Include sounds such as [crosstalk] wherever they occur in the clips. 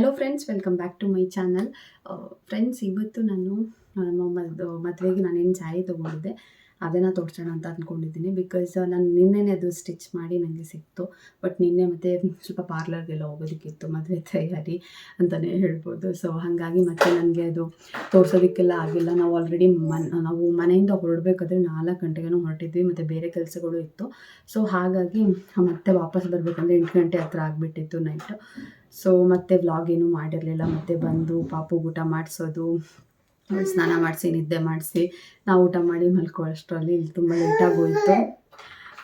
Hello friends welcome back to my channel friends ಇವತ್ತು ನಾನು ನಮ್ಮ ಮದ್, ಮದುವೆಗೆ ನಾನೇನು ಸ್ಯಾರಿ ತೊಗೊಂಡಿದ್ದೆ, ಅದನ್ನು ತೋರಿಸೋಣ ಅಂತ ಅಂದ್ಕೊಂಡಿದ್ದೀನಿ ಬಿಕಾಸ್ ನಾನು ನಿನ್ನೆನೇ ಅದು ಸ್ಟಿಚ್ ಮಾಡಿ ನನಗೆ ಸಿಕ್ತು. ಬಟ್ ನಿನ್ನೆ ಮತ್ತೆ ಸ್ವಲ್ಪ ಪಾರ್ಲರ್ಗೆಲ್ಲ ಹೋಗೋದಕ್ಕಿತ್ತು, ಮದುವೆ ತಯಾರಿ ಅಂತಲೇ ಹೇಳ್ಬೋದು. ಸೊ ಹಾಗಾಗಿ ಮತ್ತೆ ನನಗೆ ಅದು ತೋರಿಸೋದಕ್ಕೆಲ್ಲ ಆಗಿಲ್ಲ. ನಾವು ಆಲ್ರೆಡಿ ಮನ್, ನಾವು ಮನೆಯಿಂದ ಹೊರಡಬೇಕಾದ್ರೆ ನಾಲ್ಕು ಗಂಟೆಗೇನೋ ಹೊರಟಿದ್ವಿ, ಮತ್ತು ಬೇರೆ ಕೆಲಸಗಳು ಇತ್ತು. ಸೊ ಹಾಗಾಗಿ ಮತ್ತೆ ವಾಪಸ್ ಬರಬೇಕಂದ್ರೆ ಎಂಟು ಗಂಟೆ ಹತ್ರ ಆಗಿಬಿಟ್ಟಿತ್ತು ನೈಟು ಸೊ ಮತ್ತೆ ವ್ಲಾಗ್ ಏನು ಮಾಡಿರಲಿಲ್ಲ. ಮತ್ತೆ ಬಂದು ಪಾಪು ಊಟ ಮಾಡಿಸೋದು. ಸ್ನಾನ ಮಾಡಿಸಿ, ನಿದ್ದೆ ಮಾಡಿಸಿ, ನಾವು ಊಟ ಮಾಡಿ ಮಲ್ಕೊಳ್ಳೋಷ್ಟರಲ್ಲಿ ಇಲ್ಲಿ ತುಂಬ ಲೇಟಾಗೋಯಿತು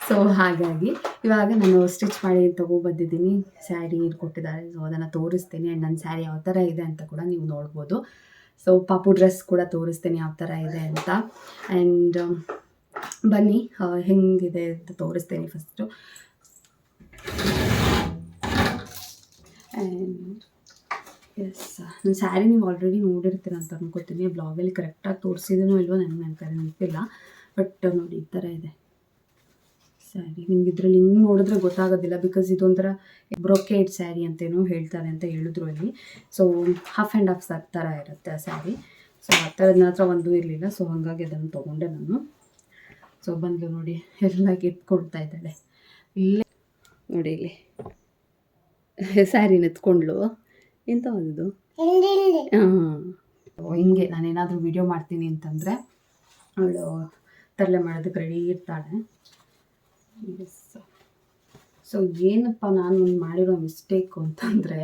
ಸೊ ಹಾಗಾಗಿ ಇವಾಗ ನಾನು ಸ್ಟಿಚ್ ಮಾಡಿ ತೊಗೊಬಂದಿದ್ದೀನಿ ಸ್ಯಾರಿ ಕೊಟ್ಟಿದ್ದಾರೆ. ಸೊ ಅದನ್ನು ತೋರಿಸ್ತೀನಿ. ಆ್ಯಂಡ್ ನನ್ನ ಸ್ಯಾರಿ ಯಾವ ಥರ ಇದೆ ಅಂತ ಕೂಡ ನೀವು ನೋಡ್ಬೋದು. ಸೊ ಪಾಪು ಡ್ರೆಸ್ ಕೂಡ ತೋರಿಸ್ತೀನಿ ಯಾವ ಥರ ಇದೆ ಅಂತ. ಆ್ಯಂಡ್ ಬನ್ನಿ. ಹೆಂಗಿದೆ ಅಂತ ತೋರಿಸ್ತೀನಿ ಫಸ್ಟು ಆ್ಯಂಡ್ ಎಸ್ ನನ್ನ ಸ್ಯಾರಿ ನೀವು ಆಲ್ರೆಡಿ ನೋಡಿರ್ತೀರ ಅಂತ ಅನ್ಕೋತೀನಿ. ಬ್ಲಾಗಲ್ಲಿ ಕರೆಕ್ಟಾಗಿ ತೋರಿಸಿದನೋ ಇಲ್ವೋ ನನಗೆ ನನ್ನ ನೆನಪಿಲ್ಲ ಬಟ್ ನೋಡಿ, ಈ ಥರ ಇದೆ. ಸ್ಯಾರಿ ನಿಮ್ಗೆ ಇದರಲ್ಲಿ ಹಿಂಗೆ ನೋಡಿದ್ರೆ ಗೊತ್ತಾಗೋದಿಲ್ಲ ಬಿಕಾಸ್ ಇದೊಂಥರ ಬ್ರೊಕೇಡ್ ಸ್ಯಾರಿ ಅಂತೇನೋ ಹೇಳ್ತಾರೆ ಅಂತ ಹೇಳಿದ್ರು ಅಲ್ಲಿ. ಸೊ ಹಾಫ್ ಆ್ಯಂಡ್ ಹಾಫ್ ಥರ ಇರುತ್ತೆ ಆ ಸ್ಯಾರಿ ಸೊ ಆ ಥರದ ಹತ್ರ ಒಂದು ಇರಲಿಲ್ಲ. ಸೊ ಹಾಗಾಗಿ ಅದನ್ನು ತೊಗೊಂಡೆ ನಾನು. ಸೊ ಬಂದು ನೋಡಿ, ಎಲ್ಲ ಕೊಡ್ತಾ ಇದ್ದಾಳೆ. ಇಲ್ಲೇ ನೋಡಿ ಇಲ್ಲಿ. [laughs] ಸ್ಯಾರಿನ ಎತ್ಕೊಂಡ್ಲು ಎಂತ ಒಂದು ಹಾಂ. ಹಿಂಗೆ ನಾನೇನಾದರೂ ವಿಡಿಯೋ ಮಾಡ್ತೀನಿ ಅಂತಂದರೆ ಅವಳು ತರಲೆ ಮಾಡೋದಕ್ಕೆ ರೆಡಿ ಇರ್ತಾಳೆ. ಸೊ ಏನಪ್ಪ ನಾನು ಒಂದು ಮಾಡಿರೋ ಮಿಸ್ಟೇಕು ಅಂತಂದರೆ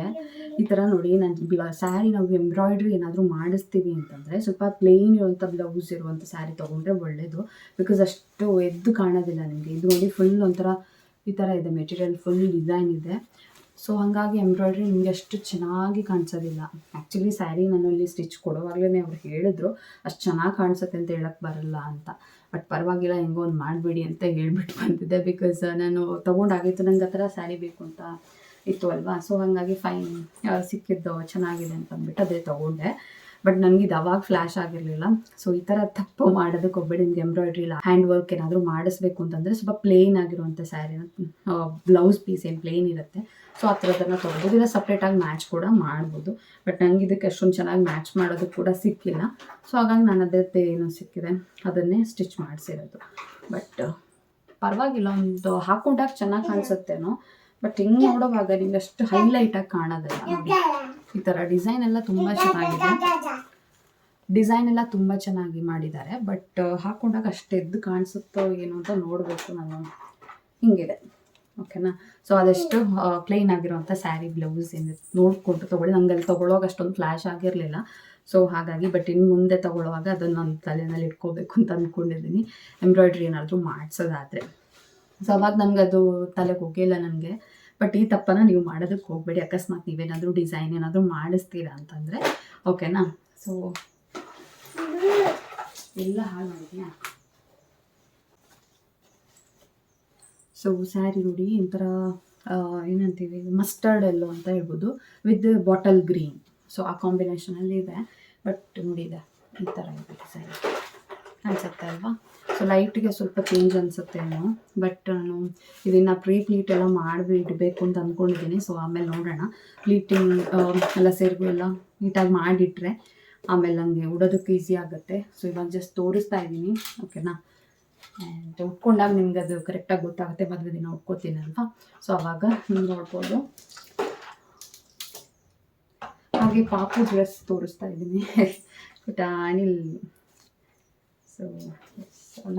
ಈ ಥರ ನೋಡಿ ನಾನು ಬ್ಲ ಸ್ಯಾರಿ ನಾವು ಎಂಬ್ರಾಯ್ಡ್ರಿ ಏನಾದರೂ ಮಾಡಿಸ್ತೀವಿ ಅಂತಂದರೆ ಸ್ವಲ್ಪ ಪ್ಲೇನ್ ಇರುವಂಥ ಬ್ಲೌಸ್ ಇರುವಂಥ ಸ್ಯಾರಿ ತೊಗೊಂಡ್ರೆ ಒಳ್ಳೆಯದು ಬಿಕಾಸ್ ಅಷ್ಟು ಎದ್ದು ಕಾಣೋದಿಲ್ಲ ನಿಮಗೆ. ಇದು ನೋಡಿ ಫುಲ್ ಒಂಥರ ಈ ಥರ ಇದೆ ಮೆಟೀರಿಯಲ್ ಫುಲ್ ಡಿಸೈನ್ ಇದೆ. ಸೊ ಹಾಗಾಗಿ ಎಂಬ್ರಾಯ್ಡ್ರಿ ನಿಮಗೆ ಅಷ್ಟು ಚೆನ್ನಾಗಿ ಕಾಣಿಸೋದಿಲ್ಲ. ಆ್ಯಕ್ಚುಲಿ ಸ್ಯಾರಿ ನಾನು ಅಲ್ಲಿ ಸ್ಟಿಚ್ ಕೊಡುವಾಗಲೇ ಅವ್ರು ಹೇಳಿದ್ರು, ಅಷ್ಟು ಚೆನ್ನಾಗಿ ಕಾಣಿಸುತ್ತೆ ಅಂತ ಹೇಳಕ್ಕೆ ಬರಲ್ಲ ಅಂತ. ಬಟ್ ಪರವಾಗಿಲ್ಲ, ಹೆಂಗೋ ಒಂದು ಮಾಡಬೇಡಿ ಅಂತ ಹೇಳ್ಬಿಟ್ಟು ಬಂದಿದ್ದೆ ಬಿಕಾಸ್ ನಾನು ತೊಗೊಂಡಾಗಿತ್ತು ನಂಗೆ ಆ ಸ್ಯಾರಿ ಬೇಕು ಅಂತ ಇತ್ತು ಅಲ್ವಾ? ಸೊ ಹಾಗಾಗಿ ಫೈನ್ ಸಿಕ್ಕಿದ್ದು, ಚೆನ್ನಾಗಿದೆ ಅಂತಂದ್ಬಿಟ್ಟು ಅದೇ ತೊಗೊಂಡೆ. ಬಟ್ ನನಗೆ ಇದು ಅವಾಗ ಫ್ಲ್ಯಾಶ್ ಆಗಿರಲಿಲ್ಲ. ಸೊ ಈ ಥರ ತಪ್ಪು ಮಾಡೋದಕ್ಕೆ ಒಬ್ಬಡಿ ನಿಮ್ಗೆ ಎಂಬ್ರಾಯ್ಡ್ರಿ ಇಲ್ಲ ಹ್ಯಾಂಡ್ ವರ್ಕ್ ಏನಾದರೂ ಮಾಡಿಸ್ಬೇಕು ಅಂತಂದರೆ ಸ್ವಲ್ಪ ಪ್ಲೇನ್ ಆಗಿರುವಂಥ ಸ್ಯಾರಿನ ಬ್ಲೌಸ್ ಪೀಸ್ ಏನು ಪ್ಲೇನ್ ಇರುತ್ತೆ. ಸೊ ಆ ಥರದನ್ನು ತೊಗೊಬೋದು. ಇಲ್ಲ ಸಪ್ರೇಟಾಗಿ ಮ್ಯಾಚ್ ಕೂಡ ಮಾಡ್ಬೋದು. ಬಟ್ ನಂಗೆ ಇದಕ್ಕೆ ಅಷ್ಟೊಂದು ಚೆನ್ನಾಗಿ ಮ್ಯಾಚ್ ಮಾಡೋದು ಕೂಡ ಸಿಕ್ಕಿಲ್ಲ. ಸೊ ಹಾಗಾಗಿ ನಾನು ಅದರದ್ದು ಏನು ಸಿಕ್ಕಿದೆ. ಅದನ್ನೇ ಸ್ಟಿಚ್ ಮಾಡಿಸಿರೋದು. ಬಟ್ ಪರವಾಗಿಲ್ಲ. ಒಂದು ಹಾಕೊಂಡಾಗ ಚೆನ್ನಾಗಿ ಕಾಣಿಸುತ್ತೇನೋ. ಬಟ್ ಹಿಂಗೆ ನೋಡೋವಾಗ ನಿಮ್ಗೆ ಅಷ್ಟು ಹೈಲೈಟಾಗಿ ಕಾಣೋದಿಲ್ಲ. ಈ ಥರ ಡಿಸೈನ್ ಎಲ್ಲ ತುಂಬ ಚೆನ್ನಾಗಿದೆ. ಡಿಸೈನ್ ಎಲ್ಲ ತುಂಬ ಚೆನ್ನಾಗಿ ಮಾಡಿದ್ದಾರೆ ಬಟ್ ಹಾಕೊಂಡಾಗ ಅಷ್ಟು ಎದ್ದು ಕಾಣಿಸುತ್ತೋ ಏನೋ ಅಂತ ನೋಡಬೇಕು ನಾನು. ಹಿಂಗಿದೆ. ಓಕೆನಾ ಸೊ ಅದಷ್ಟು ಪ್ಲೇನ್ ಆಗಿರುವಂಥ ಸ್ಯಾರಿ ಬ್ಲೌಸ್ ಏನು ನೋಡಿಕೊಂಡು ತೊಗೊಳ್ಳಿ. ನಂಗೆ ಅಲ್ಲಿ ತೊಗೊಳೋವಾಗ ಅಷ್ಟೊಂದು ಫ್ಲ್ಯಾಶ್ ಆಗಿರಲಿಲ್ಲ. ಸೊ ಹಾಗಾಗಿ ಬಟ್ ಇನ್ನು ಮುಂದೆ ತೊಗೊಳ್ಳುವಾಗ ಅದನ್ನು ನನ್ನ ತಲೆನಲ್ಲಿ ಇಟ್ಕೋಬೇಕು ಅಂತ ಅಂದ್ಕೊಂಡಿದ್ದೀನಿ ಎಂಬ್ರಾಯ್ಡ್ರಿ ಏನಾದರೂ ಮಾಡಿಸೋದಾದರೆ. ಸೊ ಅವಾಗ ನನಗೆ ಅದು ತಲೆಗೆ ಹೋಗಿಲ್ಲ ನನಗೆ. ಬಟ್ ಈ ತಪ್ಪನ ನೀವು ಮಾಡೋದಕ್ಕೆ ಹೋಗಬೇಡಿ. ಅಕಸ್ಮಾತ್ ನೀವೇನಾದರೂ ಡಿಸೈನ್ ಏನಾದರೂ ಮಾಡಿಸ್ತೀರಾ ಅಂತಂದರೆ ಓಕೆನಾ ಸೊ ಎಲ್ಲ ಹಾಳು ಸೊ ಸ್ಯಾರಿ ನೋಡಿ ಒಂಥರ ಏನಂತೀವಿ ಮಸ್ಟರ್ಡ್ ಎಲ್ಲೋ ಅಂತ ಹೇಳ್ಬೋದು ವಿತ್ ಬಾಟಲ್ ಗ್ರೀನ್ ಸೊ ಆ ಕಾಂಬಿನೇಷನಲ್ಲಿ ಇದೆ ಬಟ್ ನೋಡಿ ಇದೆ ಈ ಥರ ಇದೆ ಸ್ಯಾರಿ ಅನ್ಸುತ್ತೆ ಅಲ್ವಾ? ಸೊ ಲೈಟ್ಗೆ ಸ್ವಲ್ಪ ಚೇಂಜ್ ಅನಿಸುತ್ತೇನೋ ಬಟ್ ನಾನು ಇದನ್ನು ಪ್ರೀ ಪ್ಲೀಟ್ ಎಲ್ಲ ಇಡಬೇಕು ಅಂತ ಅಂದ್ಕೊಂಡಿದ್ದೀನಿ ಸೊ ಆಮೇಲೆ ನೋಡೋಣ. ಪ್ಲೀಟಿಂಗ್ ಎಲ್ಲ ಸೇರಿಗೂ ಎಲ್ಲ ನೀಟಾಗಿ ಮಾಡಿಟ್ರೆ ಆಮೇಲೆ ನನಗೆ ಉಡೋದಕ್ಕೆ ಈಸಿ ಆಗುತ್ತೆ. ಸೊ ಇವಾಗ ಜಸ್ಟ್ ತೋರಿಸ್ತಾ ಇದ್ದೀನಿ. ಓಕೆನಾ ಆ್ಯಂಡ್ ಉಟ್ಕೊಂಡಾಗ ನಿಮ್ಗೆ ಅದು ಕರೆಕ್ಟಾಗಿ ಗೊತ್ತಾಗುತ್ತೆ. ಮದುವೆ ದಿನ ಉಟ್ಕೋತೀನಿ ಅಲ್ವಾ? ಸೊ ಆವಾಗ ನೀವು ನೋಡ್ಬೋದು. ಹಾಗೆ ಪಾಪು ಡ್ರೆಸ್ ತೋರಿಸ್ತಾ ಇದ್ದೀನಿ. [laughs] ಅನಿಲ್ ಸೊ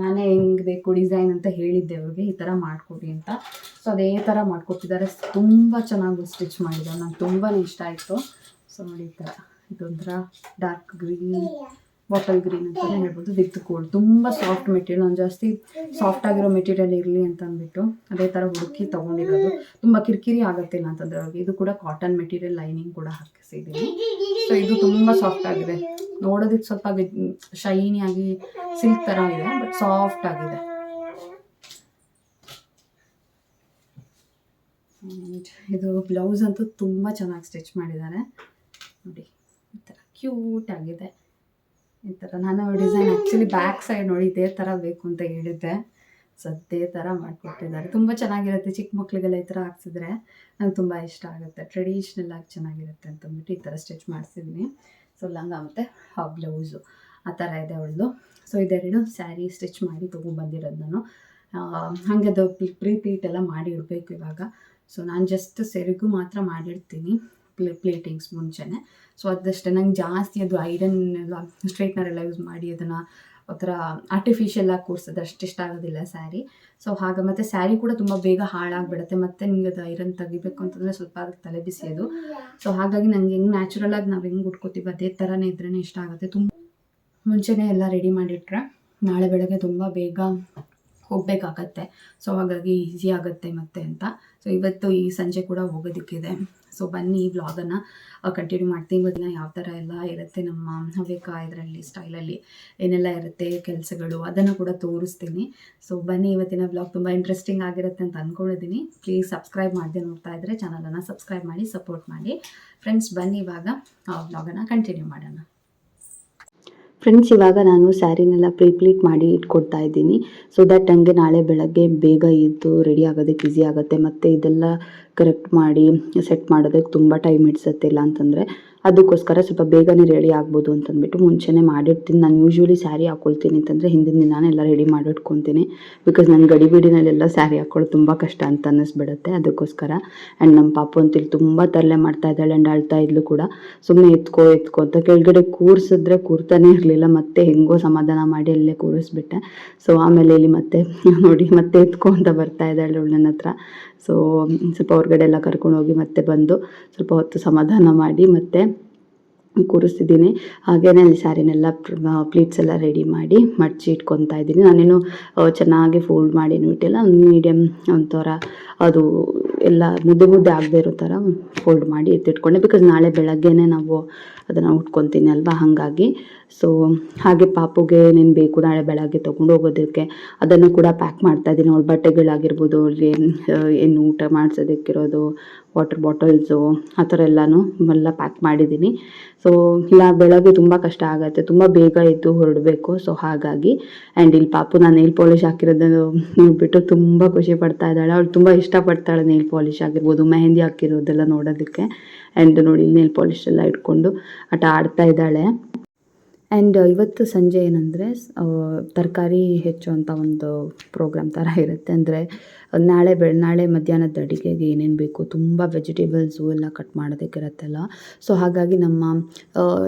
ನಾನೇ ಹೆಂಗೆ ಬೇಕು ಡಿಸೈನ್ ಅಂತ ಹೇಳಿದ್ದೆ ಅವ್ರಿಗೆ, ಈ ಥರ ಮಾಡಿಕೊಡಿ ಅಂತ. ಸೊ ಅದೇ ಥರ ಮಾಡ್ಕೊಟ್ಟಿದ್ದಾರೆ. ತುಂಬ ಚೆನ್ನಾಗಿ ಸ್ಟಿಚ್ ಮಾಡಿದ್ದಾರೆ. ನಂಗೆ ತುಂಬಾ ಇಷ್ಟ ಆಯಿತು. ಸೊ ನೋಡಿ ಈ ಥರ ಇದೊಂಥರ ಡಾರ್ಕ್ ಗ್ರೀನ್ ಬಾಟಲ್ ಗ್ರೀನ್ ಅಂತಲೇ ಹೇಳ್ಬೋದು ವಿತ್ ಕೋಲ್ಡ್ ತುಂಬ ಸಾಫ್ಟ್ ಮೆಟೀರಿಯಲ್ ನಾನು ಜಾಸ್ತಿ ಸಾಫ್ಟ್ ಆಗಿರೋ ಮೆಟೀರಿಯಲ್ ಇರಲಿ ಅಂತ ಅಂದ್ಬಿಟ್ಟು ಅದೇ ಥರ ಹುಡುಕಿ ತೊಗೊಂಡಿರೋದು. ತುಂಬ ಕಿರಿಕಿರಿ ಆಗುತ್ತಿಲ್ಲ ಅಂತಂದ್ರೆ ಇದು ಕೂಡ ಕಾಟನ್ ಮೆಟೀರಿಯಲ್ ಲೈನಿಂಗ್ ಕೂಡ ಹಾಕಿಸಿದ್ದೀನಿ. ಸೊ ಇದು ತುಂಬ ಸಾಫ್ಟ್ ಆಗಿದೆ. ನೋಡೋದಕ್ಕೆ ಸ್ವಲ್ಪ ಶೈನಿ ಆಗಿ ಸಿಲ್ಕ್ ಥರ ಇದೆ ಬಟ್ ಸಾಫ್ಟ್ ಆಗಿದೆ. ಇದು ಬ್ಲೌಸ್ ಅಂತೂ ತುಂಬ ಚೆನ್ನಾಗಿ ಸ್ಟಿಚ್ ಮಾಡಿದ್ದಾರೆ. ನೋಡಿ, ಈ ಥರ ಕ್ಯೂಟ್ ಆಗಿದೆ. ಈ ಥರ ನಾನು ಡಿಸೈನ್ ಆ್ಯಕ್ಚುಲಿ ಬ್ಯಾಕ್ ಸೈಡ್ ನೋಡಿ ಇದೇ ಥರ ಬೇಕು ಅಂತ ಹೇಳಿದ್ದೆ. ಸೊ ಅದೇ ಥರ ಮಾಡಿಕೊಟ್ಟಿದ್ದಾರೆ. ತುಂಬ ಚೆನ್ನಾಗಿರುತ್ತೆ. ಚಿಕ್ಕ ಮಕ್ಕಳಿಗೆಲ್ಲ ಈ ಥರ ಹಾಕ್ಸಿದ್ರೆ ನಂಗೆ ತುಂಬ ಇಷ್ಟ ಆಗುತ್ತೆ. ಟ್ರೆಡಿಷ್ನಲ್ ಆಗಿ ಚೆನ್ನಾಗಿರುತ್ತೆ ಅಂತಂದ್ಬಿಟ್ಟು ಈ ಥರ ಸ್ಟಿಚ್ ಮಾಡಿಸಿದ್ದೀನಿ ಸೊ ಲಂಗ ಮತ್ತು ಬ್ಲೌಸು ಆ ಥರ ಇದೆ ಅವಳದು ಸೊ ಇದೆರಡು ಸ್ಯಾರಿ ಸ್ಟಿಚ್ ಮಾಡಿ ತೊಗೊಂಡ್ಬಂದಿರೋದು ನಾನು. ಆ, ಹಾಗೆ ಅದು ಪ್ರೀ ಪ್ಲೀಟ್ ಎಲ್ಲ ಮಾಡಿ ಇಡಬೇಕು ಇವಾಗ. ಸೊ ನಾನು ಜಸ್ಟ್ ಸೆರಿಗೂ ಮಾತ್ರ ಮಾಡಿರ್ತೀನಿ ಪ್ಲೇ ಪ್ಲೇಟಿಂಗ್ಸ್ ಮುಂಚೆನೆ. ಸೊ ಅದಷ್ಟೇ. ನಂಗೆ ಜಾಸ್ತಿ ಅದು ಐರನ್ ಎಲ್ಲ ಸ್ಟ್ರೈಟ್ನರ್ ಎಲ್ಲ ಯೂಸ್ ಮಾಡಿ ಅದನ್ನು ಒಂಥರ ಆರ್ಟಿಫಿಷಿಯಲ್ ಆಗಿ ಕೂರಿಸೋದು ಅಷ್ಟು ಇಷ್ಟ ಆಗೋದಿಲ್ಲ ಸ್ಯಾರಿ. ಸೊ ಹಾಗೆ ಮತ್ತು ಸ್ಯಾರಿ ಕೂಡ ತುಂಬ ಬೇಗ ಹಾಳಾಗ್ಬಿಡುತ್ತೆ. ಮತ್ತು ನಿಮಗೆ ಅದು ಐರನ್ ತೆಗಿಬೇಕು ಅಂತಂದರೆ ಸ್ವಲ್ಪ ಅದಕ್ಕೆ ತಲೆ ಬಿಸಿಯೋದು. ಸೊ ಹಾಗಾಗಿ ನಂಗೆ ಹೆಂಗೆ ನ್ಯಾಚುರಲ್ ಆಗಿ ನಾವು ಹೆಂಗೆ ಉಟ್ಕೋತೀವಿ ಅದೇ ಥರನೇ ಇದ್ರೇ ಇಷ್ಟ ಆಗುತ್ತೆ. ತುಂಬ ಮುಂಚೆನೇ ಎಲ್ಲ ರೆಡಿ ಮಾಡಿಟ್ರೆ ನಾಳೆ ಬೆಳಗ್ಗೆ ತುಂಬ ಬೇಗ ಹೋಗಬೇಕಾಗತ್ತೆ. ಸೊ ಹಾಗಾಗಿ ಈಸಿ ಆಗುತ್ತೆ ಮತ್ತೆ ಅಂತ. ಸೊ ಇವತ್ತು ಈ ಸಂಜೆ ಕೂಡ ಹೋಗೋದಕ್ಕಿದೆ. ಸೊ ಬನ್ನಿ ಈ ವ್ಲಾಗನ್ನು ಕಂಟಿನ್ಯೂ ಮಾಡ್ತೀನಿ. ಇವತ್ತಿನ ಯಾವ ಥರ ಎಲ್ಲ ಇರುತ್ತೆ ನಮ್ಮ ಹವ್ಯಕ ಇದರಲ್ಲಿ ಸ್ಟೈಲಲ್ಲಿ ಏನೆಲ್ಲ ಇರುತ್ತೆ, ಕೆಲಸಗಳು ಅದನ್ನು ಕೂಡ ತೋರಿಸ್ತೀನಿ. ಸೊ ಬನ್ನಿ, ಇವತ್ತಿನ ವ್ಲಾಗ್ ತುಂಬ ಇಂಟ್ರೆಸ್ಟಿಂಗ್ ಆಗಿರುತ್ತೆ ಅಂತ ಅಂದ್ಕೊಂಡಿದ್ದೀನಿ ಪ್ಲೀಸ್ ಸಬ್ಸ್ಕ್ರೈಬ್ ಮಾಡಿದೆ ನೋಡ್ತಾ ಇದ್ದರೆ ಚಾನಲನ್ನು ಸಬ್ಸ್ಕ್ರೈಬ್ ಮಾಡಿ ಸಪೋರ್ಟ್ ಮಾಡಿ. ಫ್ರೆಂಡ್ಸ್ ಬನ್ನಿ ಇವಾಗ ವ್ಲಾಗನ್ನು ಕಂಟಿನ್ಯೂ ಮಾಡೋಣ. ಫ್ರೆಂಡ್ಸ್ ಇವಾಗ ನಾನು ಸ್ಯಾರಿನೆಲ್ಲ ಪ್ರೀಪ್ಲೀಟ್ ಮಾಡಿ ಇಟ್ಕೊಡ್ತಾ ಇದ್ದೀನಿ. ಸೊ ದಟ್ ನನಗೆ ನಾಳೆ ಬೆಳಗ್ಗೆ ಬೇಗ ಇದ್ದು ರೆಡಿ ಆಗೋದಕ್ಕೆ ಈಸಿ ಆಗುತ್ತೆ. ಮತ್ತು ಇದೆಲ್ಲ ಕರೆಕ್ಟ್ ಮಾಡಿ ಸೆಟ್ ಮಾಡೋದಕ್ಕೆ ತುಂಬ ಟೈಮ್ ಹಿಡ್ಸತ್ತೆ ಇಲ್ಲ ಅಂತಂದರೆ ಅದಕ್ಕೋಸ್ಕರ ಸ್ವಲ್ಪ ಬೇಗನೆ ರೆಡಿ ಆಗ್ಬೋದು ಅಂತಂದ್ಬಿಟ್ಟು ಮುಂಚೆನೇ ಮಾಡಿರ್ತೀನಿ. ನಾನು ಯೂಶ್ವಲಿ ಸ್ಯಾರಿ ಹಾಕೊಳ್ತೀನಿ ಅಂತಂದರೆ ಹಿಂದಿನ ದಿನಾನೇ ಎಲ್ಲ ರೆಡಿ ಮಾಡಿಟ್ಕೊತೀನಿ. ಬಿಕಾಸ್ ನನ್ನ ಗಡಿಬಿಡಿನಲ್ಲೆಲ್ಲ ಸ್ಯಾರಿ ಹಾಕ್ಕೊಳ್ಳೋದು ತುಂಬ ಕಷ್ಟ ಅಂತ ಅನ್ನಿಸ್ಬಿಡುತ್ತೆ. ಅದಕ್ಕೋಸ್ಕರ ಆ್ಯಂಡ್ ನಮ್ಮ ಪಾಪು ಅಂತೇಳಿ ತುಂಬ ತರಲೆ ಮಾಡ್ತಾ ಇದ್ದಾಳೆ ಆ್ಯಂಡ್ ಅಳ್ತಾ ಇದ್ಲು ಕೂಡ. ಸುಮ್ಮನೆ ಎತ್ಕೋ ಎತ್ಕೋ ಅಂತ ಕೆಳಗಡೆ ಕೂರಿಸಿದ್ರೆ ಕೂರ್ತಾನೆ ಇರಲಿಲ್ಲ. ಮತ್ತೆ ಹೆಂಗೋ ಸಮಾಧಾನ ಮಾಡಿ ಅಲ್ಲೇ ಕೂರಿಸ್ಬಿಟ್ಟೆ. ಸೊ ಆಮೇಲೆ ಇಲ್ಲಿ ಮತ್ತೆ [laughs] ನೋಡಿ ಮತ್ತೆ ಎತ್ಕೊ ಅಂತ ಬರ್ತಾ ಇದ್ದಾಳೆ ಅವಳು ನನ್ನ ಹತ್ರ. ಸೊ ಸ್ವಲ್ಪ ಹೊರಗಡೆ ಎಲ್ಲ ಕರ್ಕೊಂಡು ಹೋಗಿ ಮತ್ತೆ ಬಂದು ಸ್ವಲ್ಪ ಹೊತ್ತು ಸಮಾಧಾನ ಮಾಡಿ ಮತ್ತೆ ಕೂರಿಸ್ತಿದ್ದೀನಿ. ಹಾಗೇನೆ ಅಲ್ಲಿ ಸ್ಯಾರಿನೆಲ್ಲ ಪ್ಲೀಟ್ಸ್ ಎಲ್ಲ ರೆಡಿ ಮಾಡಿ ಮಡಚಿ ಇಟ್ಕೊತಾ ಇದ್ದೀನಿ. ನಾನೇನು ಚೆನ್ನಾಗಿ ಫೋಲ್ಡ್ ಮಾಡಿ ಇಟ್ಟಿಲ್ಲ ಮೀಡಿಯಮ್ ಒಂಥರ ಅದು ಎಲ್ಲ ಮುದ್ದೆ ಮುದ್ದೆ ಆಗದೆ ಇರೋ ಥರ ಫೋಲ್ಡ್ ಮಾಡಿ ಎತ್ತಿಟ್ಕೊಂಡೆ. ಬಿಕಾಸ್ ನಾಳೆ ಬೆಳಗ್ಗೆನೇ ನಾವು ಅದನ್ನು ಉಟ್ಕೊತೀನಿ ಅಲ್ವಾ? ಹಾಗಾಗಿ. ಸೊ ಹಾಗೆ ಪಾಪುಗೆ ಏನೇನು ಬೇಕು ನಾಳೆ ಬೆಳಗ್ಗೆ ತೊಗೊಂಡು ಹೋಗೋದಕ್ಕೆ ಅದನ್ನು ಕೂಡ ಪ್ಯಾಕ್ ಮಾಡ್ತಾ ಇದ್ದೀನಿ. ಅವ್ಳ ಬಟ್ಟೆಗಳಾಗಿರ್ಬೋದು, ಅವ್ರಿಗೆ ಏನು ಊಟ ಮಾಡಿಸೋದಕ್ಕಿರೋದು ವಾಟರ್ ಬಾಟಲ್ಸು ಆ ಥರ ಎಲ್ಲನೂ ಎಲ್ಲ ಪ್ಯಾಕ್ ಮಾಡಿದ್ದೀನಿ. ಸೊ ಇಲ್ಲ, ಬೆಳಗ್ಗೆ ತುಂಬ ಕಷ್ಟ ಆಗುತ್ತೆ. ತುಂಬ ಬೇಗ ಎದ್ದು ಹೊರಡಬೇಕು. ಸೊ ಹಾಗಾಗಿ ಆ್ಯಂಡ್ ಇಲ್ಲಿ ಪಾಪು, ನಾನು ನೇಲ್ ಪಾಲಿಶ್ ಹಾಕಿರೋದನ್ನು ನೋಡ್ಬಿಟ್ಟು ತುಂಬ ಖುಷಿ ಪಡ್ತಾ ಇದ್ದಾಳೆ. ಅವಳು ತುಂಬ ಇಷ್ಟಪಡ್ತಾಳೆ ನೇಲ್ ಪಾಲಿಶ್ ಆಗಿರ್ಬೋದು, ಮೆಹಂದಿ ಹಾಕಿರೋದೆಲ್ಲ ನೋಡೋದಕ್ಕೆ. ಆ್ಯಂಡ್ ನೋಡಿ ನೇಲ್ ಪಾಲಿಶ್ ಎಲ್ಲ ಇಟ್ಕೊಂಡು ಆಟ ಆಡ್ತಾ ಇದ್ದಾಳೆ. ಆ್ಯಂಡ್ ಇವತ್ತು ಸಂಜೆ ಏನಂದರೆ ತರಕಾರಿ ಹೆಚ್ಚುವಂಥ ಒಂದು ಪ್ರೋಗ್ರಾಮ್ ಥರ ಇರುತ್ತೆ. ಅಂದರೆ, ನಾಳೆ ಬೆ ನಾಳೆ ಮಧ್ಯಾಹ್ನದ ಅಡುಗೆಗೆ ಏನೇನು ಬೇಕು, ತುಂಬ ವೆಜಿಟೇಬಲ್ಸು ಎಲ್ಲ ಕಟ್ ಮಾಡೋದಕ್ಕಿರತ್ತಲ್ಲ ಸೊ ಹಾಗಾಗಿ ನಮ್ಮ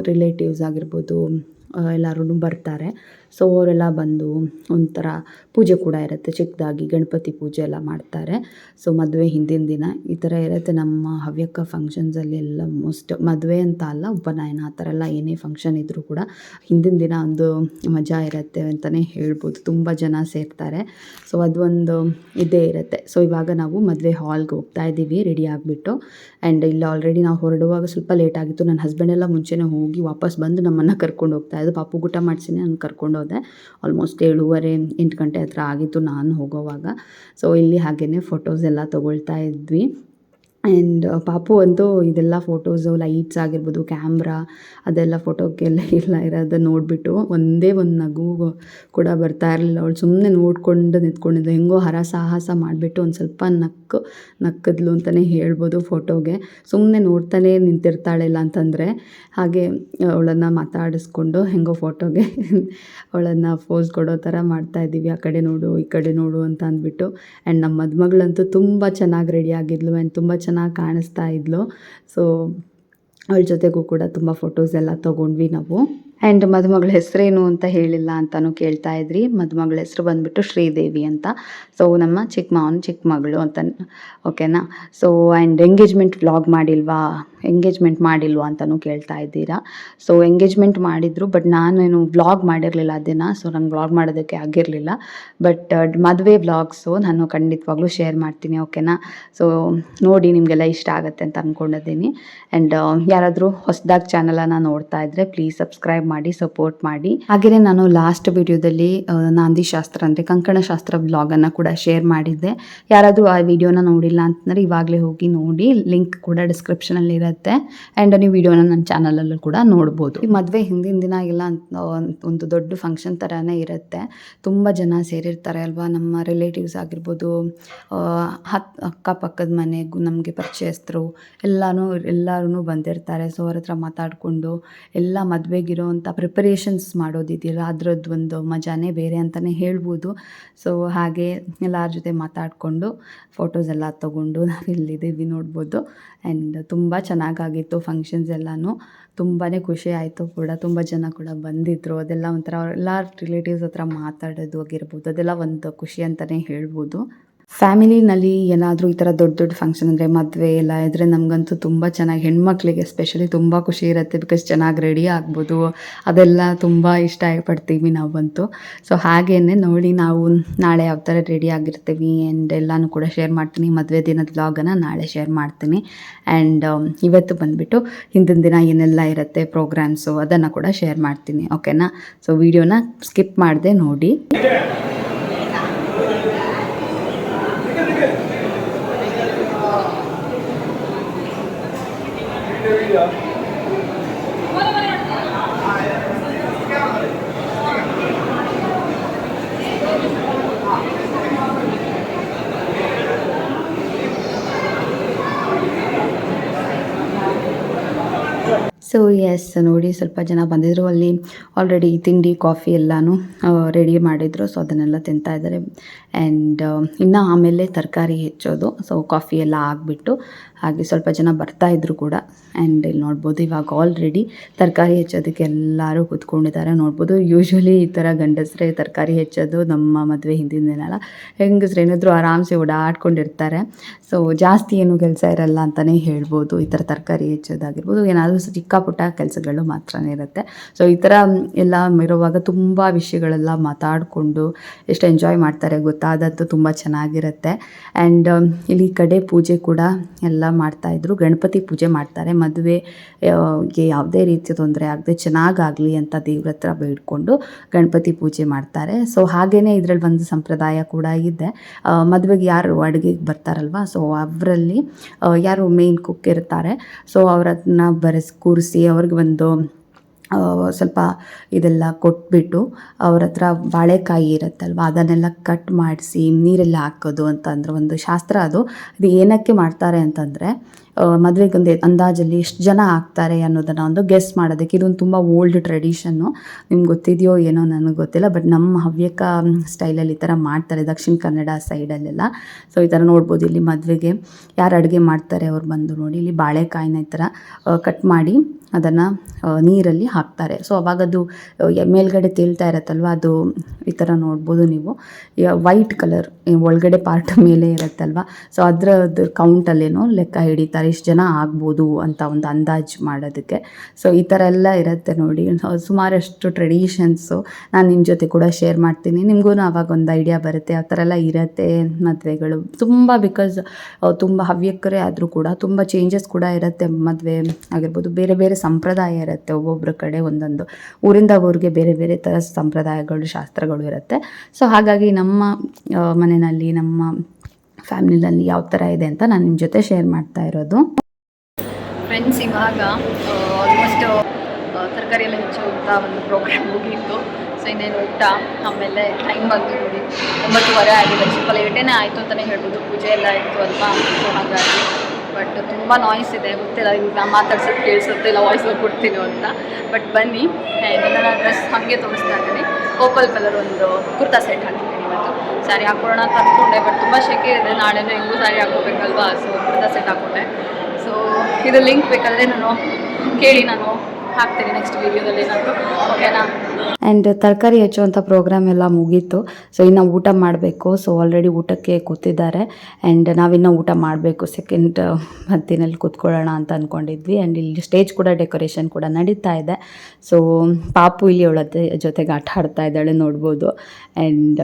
ರಿಲೇಟಿವ್ಸ್ ಆಗಿರ್ಬೋದು ಎಲ್ಲರೂ ಬರ್ತಾರೆ. ಸೊ ಅವರೆಲ್ಲ ಬಂದು ಒಂಥರ ಪೂಜೆ ಕೂಡ ಇರುತ್ತೆ. ಚಿಕ್ಕದಾಗಿ ಗಣಪತಿ ಪೂಜೆ ಎಲ್ಲ ಮಾಡ್ತಾರೆ. ಸೊ ಮದುವೆ ಹಿಂದಿನ ದಿನ ಈ ಥರ ಇರುತ್ತೆ. ನಮ್ಮ ಹವ್ಯಕ ಫಂಕ್ಷನ್ಸಲ್ಲಿ ಎಲ್ಲ ಮೋಸ್ಟ್ ಮದುವೆ ಅಂತ ಅಲ್ಲ, ಉಪನಯನ ಆ ಥರ ಎಲ್ಲ ಏನೇ ಫಂಕ್ಷನ್ ಇದ್ದರೂ ಕೂಡ ಹಿಂದಿನ ದಿನ ಒಂದು ಮಜಾ ಇರುತ್ತೆ ಅಂತಲೇ ಹೇಳ್ಬೋದು. ತುಂಬ ಜನ ಸೇರ್ತಾರೆ. ಸೊ ಅದು ಒಂದು ಇದೇ ಇರುತ್ತೆ. ಸೊ ಇವಾಗ ನಾವು ಮದುವೆ ಹಾಲ್ಗೆ ಹೋಗ್ತಾ ಇದ್ದೀವಿ ರೆಡಿ ಆಗಿಬಿಟ್ಟು. ಆ್ಯಂಡ್ ಇಲ್ಲಿ ಆಲ್ರೆಡಿ ನಾವು ಹೊರಡುವಾಗ ಸ್ವಲ್ಪ ಲೇಟ್ ಆಗಿತ್ತು. ನನ್ನ ಹಸ್ಬೆಂಡೆಲ್ಲ ಮುಂಚೆನೇ ಹೋಗಿ ವಾಪಸ್ ಬಂದು ನಮ್ಮನ್ನು ಕರ್ಕೊಂಡು ಹೋಗ್ತಾ ಇದ್ದು ಪಾಪು ಊಟ ಮಾಡಿಸಿನೇ ನಾನು ಕರ್ಕೊಂಡು ಹೋದೆ ಆಲ್ಮೋಸ್ಟ್ ಏಳುವರೆ, ಎಂಟು ಗಂಟೆ ಹತ್ರ ಆಗಿತ್ತು ನಾನು ಹೋಗೋವಾಗ. ಸೊ ಇಲ್ಲಿ ಹಾಗೆಯೇ ಫೋಟೋಸ್ ಎಲ್ಲ ತೊಗೊಳ್ತಾ ಇದ್ವಿ. ಆ್ಯಂಡ್ ಪಾಪು ಅಂತೂ ಇದೆಲ್ಲ ಫೋಟೋಸು ಲೈಟ್ಸ್ ಆಗಿರ್ಬೋದು ಕ್ಯಾಮ್ರಾ ಅದೆಲ್ಲ ಫೋಟೋಕ್ಕೆಲ್ಲ ಎಲ್ಲ [laughs] ಇರೋದು ನೋಡಿಬಿಟ್ಟು ಒಂದೇ ಒಂದು ನಗು ಕೂಡ ಬರ್ತಾ ಇರಲಿಲ್ಲ. ಅವಳು ಸುಮ್ಮನೆ ನೋಡ್ಕೊಂಡು ನಿಂತ್ಕೊಂಡಿದ್ಲು. ಹೆಂಗೋ ಹರಸಾಹಸ ಮಾಡಿಬಿಟ್ಟು ಒಂದು ಸ್ವಲ್ಪ ನಕ್ಕು ನಕ್ಕದ್ಲು ಅಂತಲೇ ಹೇಳ್ಬೋದು ಫೋಟೋಗೆ ಸುಮ್ಮನೆ ನೋಡ್ತಾನೆ ನಿಂತಿರ್ತಾಳಿಲ್ಲ ಅಂತಂದರೆ ಹಾಗೆ ಅವಳನ್ನು ಮಾತಾಡಿಸ್ಕೊಂಡು ಹೆಂಗೋ ಫೋಟೋಗೆ ಅವಳನ್ನು ಫೋಸ್ ಕೊಡೋ ಥರ ಮಾಡ್ತಾ ಇದ್ದೀವಿ. ಆ ಕಡೆ ನೋಡು, ಈ ಕಡೆ ನೋಡು ಅಂತ ಅಂದ್ಬಿಟ್ಟು. ಆ್ಯಂಡ್ ನಮ್ಮ ಮದುಮಗಳಂತೂ ತುಂಬ ಚೆನ್ನಾಗಿ ರೆಡಿ ಆಗಿದ್ಲು. ಆ್ಯಂಡ್ ತುಂಬ ಚೆನ್ನಾಗಿ ಕಾಣಿಸ್ತಾ ಇದ್ಲು. ಸೊ ಅವಳ ಜೊತೆಗೂ ಕೂಡ ತುಂಬ ಫೋಟೋಸ್ ಎಲ್ಲ ತೊಗೊಂಡ್ವಿ ನಾವು. ಆ್ಯಂಡ್ ಮದುಮಗಳ ಹೆಸರೇನು ಅಂತ ಹೇಳಿಲ್ಲ ಅಂತಲೂ ಕೇಳ್ತಾ ಇದ್ರಿ. ಮದುಮಗಳ ಹೆಸರು ಬಂದ್ಬಿಟ್ಟು ಶ್ರೀದೇವಿ ಅಂತ. ಸೊ ನಮ್ಮ ಚಿಕ್ಕ ಮಾವನ ಚಿಕ್ಕ ಮಗಳು ಅಂತ ಓಕೆನಾ ಸೊ ಆ್ಯಂಡ್ ಎಂಗೇಜ್ಮೆಂಟ್ ವ್ಲಾಗ್ ಮಾಡಿಲ್ವಾ? ಎಂಗೇಜ್ಮೆಂಟ್ ಮಾಡಿಲ್ವಾ ಅಂತಲೂ ಕೇಳ್ತಾ ಇದ್ದೀರಾ. ಸೊ ಎಂಗೇಜ್ಮೆಂಟ್ ಮಾಡಿದ್ರು ಬಟ್ ನಾನೇನು ವ್ಲಾಗ್ ಮಾಡಿರಲಿಲ್ಲ ಅದನ್ನು ದಿನ ಸೊ ನಂಗೆ ವ್ಲಾಗ್ ಮಾಡೋದಕ್ಕೆ ಆಗಿರಲಿಲ್ಲ. ಬಟ್ ಮದುವೆ ವ್ಲಾಗ್ಸು ನಾನು ಖಂಡಿತವಾಗ್ಲೂ ಶೇರ್ ಮಾಡ್ತೀನಿ ಓಕೆನಾ ಸೊ ನೋಡಿ ನಿಮಗೆಲ್ಲ ಇಷ್ಟ ಆಗುತ್ತೆ ಅಂತ ಅಂದ್ಕೊಂಡಿದ್ದೀನಿ ಆ್ಯಂಡ್ ಯಾರಾದರೂ ಹೊಸದಾಗಿ ಚಾನಲನ್ನು ನೋಡ್ತಾ ಇದ್ದರೆ ಪ್ಲೀಸ್ ಸಬ್ಸ್ಕ್ರೈಬ್ ಮಾಡಿ ಸಪೋರ್ಟ್ ಮಾಡಿ. ಹಾಗೆಯೇ ನಾನು ಲಾಸ್ಟ್ ವಿಡಿಯೋದಲ್ಲಿ ನಾಂದಿ ಶಾಸ್ತ್ರ ಅಂದರೆ ಕಂಕಣ ಶಾಸ್ತ್ರ ವ್ಲಾಗನ್ನು ಕೂಡ ಶೇರ್ ಮಾಡಿದ್ದೆ. ಯಾರಾದರೂ ಆ ವಿಡಿಯೋನ ನೋಡಿಲ್ಲ ಅಂತಂದರೆ ಇವಾಗಲೇ ಹೋಗಿ ನೋಡಿ ಲಿಂಕ್ ಕೂಡ ಡಿಸ್ಕ್ರಿಪ್ಷನಲ್ಲಿ ಇರುತ್ತೆ. ಆ್ಯಂಡ್ ನೀವು ವಿಡಿಯೋನ ನನ್ನ ಚಾನಲಲ್ಲೂ ಕೂಡ ನೋಡ್ಬೋದು. ಈ ಮದುವೆ ಹಿಂದಿನ ದಿನ ಎಲ್ಲ ಒಂದು ದೊಡ್ಡ ಫಂಕ್ಷನ್ ಥರನೇ ಇರುತ್ತೆ. ತುಂಬ ಜನ ಸೇರಿರ್ತಾರೆ ಅಲ್ವಾ? ನಮ್ಮ ರಿಲೇಟಿವ್ಸ್ ಆಗಿರ್ಬೋದು ಹತ್, ಅಕ್ಕಪಕ್ಕದ ಮನೆಗೂ ನಮಗೆ ಪರಿಚಯಸ್ಥರು, ಎಲ್ಲನೂ ಎಲ್ಲರೂ ಬಂದಿರ್ತಾರೆ. ಸೊ ಅವ್ರ ಹತ್ರ ಮಾತಾಡಿಕೊಂಡು ಎಲ್ಲ ಮದುವೆಗಿರೋವಂಥ ಪ್ರಿಪರೇಷನ್ಸ್ ಮಾಡೋದಿದೆಯಲ್ಲ ಅದರದ್ದು ಒಂದು ಮಜಾನೇ ಬೇರೆ ಅಂತಲೇ ಹೇಳ್ಬೋದು. ಸೊ ಹಾಗೆ ಎಲ್ಲರ ಜೊತೆ ಮಾತಾಡಿಕೊಂಡು ಫೋಟೋಸ್ ಎಲ್ಲ ತೊಗೊಂಡು ನಾವು ಇಲ್ಲಿದ್ದೀವಿ ನೋಡ್ಬೋದು. ಆ್ಯಂಡ್ ತುಂಬ ಚೆನ್ನಾಗಾಗಿತ್ತು ಫಂಕ್ಷನ್ಸ್ ಎಲ್ಲನೂ. ತುಂಬಾ ಖುಷಿ ಆಯಿತು ಕೂಡ. ತುಂಬ ಜನ ಕೂಡ ಬಂದಿದ್ದರು ಅದೆಲ್ಲ ಒಂಥರ ಎಲ್ಲ ರಿಲೇಟಿವ್ಸ್ ಹತ್ರ ಮಾತಾಡೋದು ಆಗಿರ್ಬೋದು, ಅದೆಲ್ಲ ಒಂದು ಖುಷಿ ಅಂತಲೇ ಹೇಳ್ಬೋದು. ಫ್ಯಾಮಿಲಿನಲ್ಲಿ ಏನಾದರೂ ಈ ಥರ ದೊಡ್ಡ ದೊಡ್ಡ ಫಂಕ್ಷನ್ ಅಂದರೆ ಮದುವೆ ಎಲ್ಲ ಇದ್ದರೆ ನಮಗಂತೂ ತುಂಬ ಚೆನ್ನಾಗಿ ಹೆಣ್ಮಕ್ಳಿಗೆ ಎಸ್ಪೆಷಲಿ ತುಂಬ ಖುಷಿ ಇರುತ್ತೆ ಬಿಕಾಸ್ ಚೆನ್ನಾಗಿ ರೆಡಿ ಆಗ್ಬೋದು. ಅದೆಲ್ಲ ತುಂಬ ಇಷ್ಟ ಪಡ್ತೀವಿ ನಾವಂತೂ. ಸೊ ಹಾಗೇ ನೋಡಿ ನಾವು ನಾಳೆ ಯಾವ ಥರ ರೆಡಿ ಆಗಿರ್ತೀವಿ ಆ್ಯಂಡ್ ಎಲ್ಲನೂ ಕೂಡ ಶೇರ್ ಮಾಡ್ತೀನಿ. ಮದುವೆ ದಿನದ ವ್ಲಾಗನ್ನು ನಾಳೆ ಶೇರ್ ಮಾಡ್ತೀನಿ. ಆ್ಯಂಡ್ ಇವತ್ತು ಬಂದುಬಿಟ್ಟು ಹಿಂದಿನ ದಿನ ಏನೆಲ್ಲ ಇರುತ್ತೆ ಪ್ರೋಗ್ರಾಮ್ಸು ಅದನ್ನು ಕೂಡ ಶೇರ್ ಮಾಡ್ತೀನಿ. ಓಕೆನಾ ಸೊ ವಿಡಿಯೋನ ಸ್ಕಿಪ್ ಮಾಡದೆ ನೋಡಿ. ಸೊ ಎಸ್ ನೋಡಿ ಸ್ವಲ್ಪ ಜನ ಬಂದಿದ್ದರು ಅಲ್ಲಿ ಆಲ್ರೆಡಿ ತಿಂಡಿ ಕಾಫಿ ಎಲ್ಲನೂ ರೆಡಿ ಮಾಡಿದರು. ಸೊ ಅದನ್ನೆಲ್ಲ ತಿಂತಾ ಇದ್ದಾರೆ. ಆ್ಯಂಡ್ ಇನ್ನು ಆಮೇಲೆ ತರಕಾರಿ ಹೆಚ್ಚೋದು. ಸೊ ಕಾಫಿ ಎಲ್ಲ ಆಗಿಬಿಟ್ಟು ಹಾಗೆ ಸ್ವಲ್ಪ ಜನ ಬರ್ತಾ ಇದ್ರು ಕೂಡ. ಆ್ಯಂಡ್ ಇಲ್ಲಿ ನೋಡ್ಬೋದು ಇವಾಗ ಆಲ್ರೆಡಿ ತರಕಾರಿ ಹೆಚ್ಚೋದಕ್ಕೆ ಎಲ್ಲರೂ ಕೂತ್ಕೊಂಡಿದ್ದಾರೆ. ನೋಡ್ಬೋದು ಯೂಶ್ವಲಿ ಈ ಥರ ಗಂಡಸರೇ ತರಕಾರಿ ಹೆಚ್ಚೋದು ನಮ್ಮ ಮದುವೆ ಹಿಂದಿನ ದಿನ ಅಲ್ಲ ಹೆಂಗಸ್ರು ಏನಾದರೂ ಆರಾಮ್ಸೆ ಓಡಾಡ್ಕೊಂಡಿರ್ತಾರೆ. ಸೊ ಜಾಸ್ತಿ ಏನು ಕೆಲಸ ಇರಲ್ಲ ಅಂತಲೇ ಹೇಳ್ಬೋದು. ಈ ಥರ ತರಕಾರಿ ಹೆಚ್ಚೋದಾಗಿರ್ಬೋದು. ಏನಾದರೂ ಚಿಕ್ಕ ಪುಟ್ಟ ಕೆಲಸಗಳು ಮಾತ್ರನೇ ಇರುತ್ತೆ. ಸೊ ಈ ಥರ ಎಲ್ಲ ಇರುವಾಗ ತುಂಬ ವಿಷಯಗಳೆಲ್ಲ ಮಾತಾಡಿಕೊಂಡು ಎಷ್ಟು ಎಂಜಾಯ್ ಮಾಡ್ತಾರೆ ಗೊತ್ತಾದಂತೂ ತುಂಬ ಚೆನ್ನಾಗಿರುತ್ತೆ. ಆ್ಯಂಡ್ ಇಲ್ಲಿ ಕಡೆ ಪೂಜೆ ಕೂಡ ಎಲ್ಲ ಮಾಡ್ತಾಯಿದ್ರು ಗಣಪತಿ ಪೂಜೆ ಮಾಡ್ತಾರೆ. ಮದುವೆಗೆ ಯಾವುದೇ ರೀತಿಯ ತೊಂದರೆ ಆಗದೆ ಚೆನ್ನಾಗಾಗಲಿ ಅಂತ ದೇವ್ರ ಹತ್ರ ಬೇಡ್ಕೊಂಡು ಗಣಪತಿ ಪೂಜೆ ಮಾಡ್ತಾರೆ. ಸೊ ಹಾಗೆಯೇ ಇದರಲ್ಲಿ ಒಂದು ಸಂಪ್ರದಾಯ ಕೂಡ ಇದೆ. ಮದುವೆಗೆ ಯಾರು ಅಡುಗೆಗೆ ಬರ್ತಾರಲ್ವ? ಸೊ ಅವರಲ್ಲಿ ಯಾರು ಮೇನ್ ಕುಕ್ ಇರ್ತಾರೆ. ಸೊ ಅವರನ್ನ ಬರೆಸಿ ಕೂರಿಸಿ ಅವ್ರಿಗೆ ಒಂದು ಸ್ವಲ್ಪ ಇದೆಲ್ಲ ಕೊಟ್ಬಿಟ್ಟು ಅವ್ರ ಹತ್ರ ಬಾಳೆಕಾಯಿ ಇರುತ್ತಲ್ವ, ಅದನ್ನೆಲ್ಲ ಕಟ್ ಮಾಡಿಸಿ ನೀರೆಲ್ಲ ಹಾಕೋದು ಅಂತಂದ್ರೆ ಒಂದು ಶಾಸ್ತ್ರ ಅದು. ಅದು ಏನಕ್ಕೆ ಮಾಡ್ತಾರೆ ಅಂತಂದರೆ ಮದುವೆಗೊಂದು ಅಂದಾಜಲ್ಲಿ ಎಷ್ಟು ಜನ ಆಗ್ತಾರೆ ಅನ್ನೋದನ್ನು ಒಂದು ಗೆಸ್ ಮಾಡೋದಕ್ಕೆ. ಇದೊಂದು ತುಂಬ ಓಲ್ಡ್ ಟ್ರೆಡಿಷನ್ನು ನಿಮ್ಗೆ ಗೊತ್ತಿದೆಯೋ ಏನೋ ನನಗೆ ಗೊತ್ತಿಲ್ಲ ಬಟ್ ನಮ್ಮ ಹವ್ಯಕ ಸ್ಟೈಲಲ್ಲಿ ಈ ಥರ ಮಾಡ್ತಾರೆ ದಕ್ಷಿಣ ಕನ್ನಡ ಸೈಡಲ್ಲೆಲ್ಲ ಸೊ ಈ ಥರ ನೋಡ್ಬೋದು. ಇಲ್ಲಿ ಮದುವೆಗೆ ಯಾರು ಅಡುಗೆ ಮಾಡ್ತಾರೆ ಅವ್ರು ಬಂದು ನೋಡಿ, ಇಲ್ಲಿ ಬಾಳೆಕಾಯಿನ ಈ ಥರ ಕಟ್ ಮಾಡಿ ಅದನ್ನು ನೀರಲ್ಲಿ ಹಾಕ್ತಾರೆ. ಸೊ ಅವಾಗದು ಮೇಲ್ಗಡೆ ತೇಲ್ತಾ ಇರತ್ತಲ್ವ, ಅದು ಈ ಥರ ನೋಡ್ಬೋದು ನೀವು. ವೈಟ್ ಕಲರ್ ಒಳಗಡೆ ಪಾರ್ಟ್ [laughs] ಮೇಲೆ ಇರುತ್ತಲ್ವ. ಸೊ ಅದರದ್ದು ಕೌಂಟಲ್ಲೇನೋ ಲೆಕ್ಕ ಹಿಡಿತಾರೆ. ಇಷ್ಟು ಜನ ಆಗ್ಬೋದು ಅಂತ ಒಂದು ಅಂದಾಜು ಮಾಡೋದಕ್ಕೆ. ಸೊ ಈ ಥರ ಎಲ್ಲ ಇರುತ್ತೆ ನೋಡಿ. ಸುಮಾರಷ್ಟು ಟ್ರೆಡಿಷನ್ಸು ನಾನು ನಿಮ್ಮ ಜೊತೆ ಕೂಡ ಶೇರ್ ಮಾಡ್ತೀನಿ. ನಿಮಗೂ ಅವಾಗ ಒಂದು ಐಡಿಯಾ ಬರುತ್ತೆ. ಆ ಥರ ಎಲ್ಲ ಇರುತ್ತೆ ಮದುವೆಗಳು. ತುಂಬ ಬಿಕಾಸ್ ತುಂಬ ಹವ್ಯಕರೇ ಆದರೂ ಕೂಡ, ತುಂಬ ಚೇಂಜಸ್ ಕೂಡ ಇರುತ್ತೆ ಮದುವೆ ಆಗಿರ್ಬೋದು. ಬೇರೆ ಬೇರೆ ಸಂಪ್ರದಾಯ ಇರುತ್ತೆ ಒಬ್ಬೊಬ್ಬರ ಕಡೆ ಒಂದೊಂದು. ಊರಿಂದ ಊರಿಗೆ ಬೇರೆ ಬೇರೆ ಥರ ಸಂಪ್ರದಾಯಗಳು, ಶಾಸ್ತ್ರಗಳು ಇರುತ್ತೆ. ಸೊ ಹಾಗಾಗಿ ನಮ್ಮ ಮನೆಯಲ್ಲಿ, ನಮ್ಮ ಫ್ಯಾಮಿಲಿನಲ್ಲಿ ಯಾವ ಥರ ಇದೆ ಅಂತ ನಾನು ನಿಮ್ಮ ಜೊತೆ ಶೇರ್ ಮಾಡ್ತಾ ಇರೋದು. ಫ್ರೆಂಡ್ಸ್ ಇವಾಗ ಆಲ್ಮೋಸ್ಟ್ ತರಕಾರಿ ಎಲ್ಲ ಹೆಚ್ಚುವಂಥ ಒಂದು ಪ್ರೋಗ್ರಾಮ್ ಮುಗಿಯಿತು. ಸೊ ಇನ್ನೇನು ಊಟ, ಆಮೇಲೆ ಟೈಮ್ ಬಂದು ನೋಡಿ. ಒಂಬತ್ತುವರೆ ಆಗಿದೆ. ಸ್ವಲ್ಪ ಲೇಟೇನೇ ಆಯಿತು ಅಂತಲೇ ಹೇಳ್ಬೋದು. ಪೂಜೆ ಎಲ್ಲ ಆಯಿತು ಅಲ್ವಾ? ಹಾಗಾಗಿ ಬಟ್ ತುಂಬ ನಾಯ್ಸ್ ಇದೆ, ಗೊತ್ತಿಲ್ಲ, ಈಗ ನಾನು ಮಾತಾಡ್ಸೋದು ಕೇಳಿಸುತ್ತೆ ಇಲ್ಲ ವಾಯ್ಸ್ ಕೊಡ್ತೀನಿ ಅಂತ. ಬಟ್ ಬನ್ನಿ ನನ್ನ ಡ್ರೆಸ್ ಹಾಗೆ ತೋರಿಸ್ತಾ ಇದ್ದೀನಿ. ಪರ್ಪಲ್ ಕಲರ್ ಒಂದು ಕುರ್ತಾ ಸೆಟ್ ಹಾಕಿದ್ದೀನಿ ಇವತ್ತು. ಸ್ಯಾರಿ ಹಾಕೊಳ್ಳೋಣ ಅಂತ ಅಂದ್ಕೊಂಡೆ ಬಟ್ ತುಂಬ ಶೆಕೆ ಇದೆ. ನಾಳೆನೂ ಹೆಂಗೂ ಸ್ಯಾರಿ ಹಾಕೋಬೇಕಲ್ವಾ ಸೊ ಕುರ್ತಾ ಸೆಟ್ ಹಾಕೊಂಡೆ ಸೊ ಇದು ಲಿಂಕ್ ಬೇಕಾದರೆ ನಾನು? ಕೇಳಿ ನಾನು. ಹಾಕ್ತೀನಿ ನೆಕ್ಸ್ಟ್ ವೀಡಿಯೋದಲ್ಲಿ ಏನಾದರೂ. ಓಕೆನಾ ಆ್ಯಂಡ್ ತರಕಾರಿ ಹೆಚ್ಚುವಂಥ ಪ್ರೋಗ್ರಾಮ್ ಎಲ್ಲ ಮುಗೀತು. ಸೊ ಇನ್ನು ಊಟ ಮಾಡಬೇಕು. ಸೊ ಆಲ್ರೆಡಿ ಊಟಕ್ಕೆ ಕೂತಿದ್ದಾರೆ. ಆ್ಯಂಡ್ ನಾವಿನ್ನೂ ಊಟ ಮಾಡಬೇಕು. ಸೆಕೆಂಡ್ ಮತ್ತಿನಲ್ಲಿ ಕೂತ್ಕೊಳ್ಳೋಣ ಅಂತ ಅಂದ್ಕೊಂಡಿದ್ವಿ ಆ್ಯಂಡ್ ಇಲ್ಲಿ ಸ್ಟೇಜ್ ಕೂಡ ಡೆಕೋರೇಷನ್ ಕೂಡ ನಡೀತಾ ಇದೆ. ಸೊ ಪಾಪು ಇಲ್ಲಿ ಅವಳ ಜೊತೆಗೆ ಆಟ ಆಡ್ತಾ ಇದ್ದಾಳೆ ನೋಡ್ಬೋದು. ಆ್ಯಂಡ್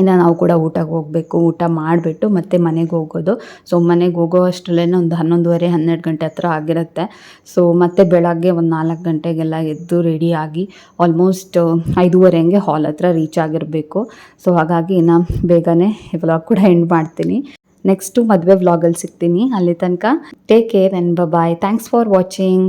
ಇನ್ನು ನಾವು ಕೂಡ ಊಟಕ್ಕೆ ಹೋಗಬೇಕು, ಊಟ ಮಾಡಿಬಿಟ್ಟು ಮತ್ತೆ ಮನೆಗೆ ಹೋಗೋದು. ಸೊ ಮನೆಗೆ ಹೋಗೋ ಅಷ್ಟರಲ್ಲೇ ಒಂದು ಹನ್ನೊಂದುವರೆ, ಹನ್ನೆರಡು ಗಂಟೆ ಹತ್ರ ಆಗಿರುತ್ತೆ. ಸೊ ಮತ್ತೆ ಬೆಳಗ್ಗೆ ಒಂದು ನಾಲ್ಕು ಗಂಟೆಗೆಲ್ಲ ಎದ್ದು ರೆಡಿಯಾಗಿ ಆಲ್ಮೋಸ್ಟ್ ಐದೂವರೆ ಹಂಗೆ ಹಾಲ್ ಹತ್ರ ರೀಚ್ ಆಗಿರಬೇಕು. ಸೊ ಹಾಗಾಗಿ ಇನ್ನು ಬೇಗನೆ ವ್ಲಾಗ್ ಕೂಡ ಎಂಡ್ ಮಾಡ್ತೀನಿ. ನೆಕ್ಸ್ಟು ಮದುವೆ ವ್ಲಾಗಲ್ಲಿ ಸಿಗ್ತೀನಿ. ಅಲ್ಲಿ ತನಕ take care and bye thanks for watching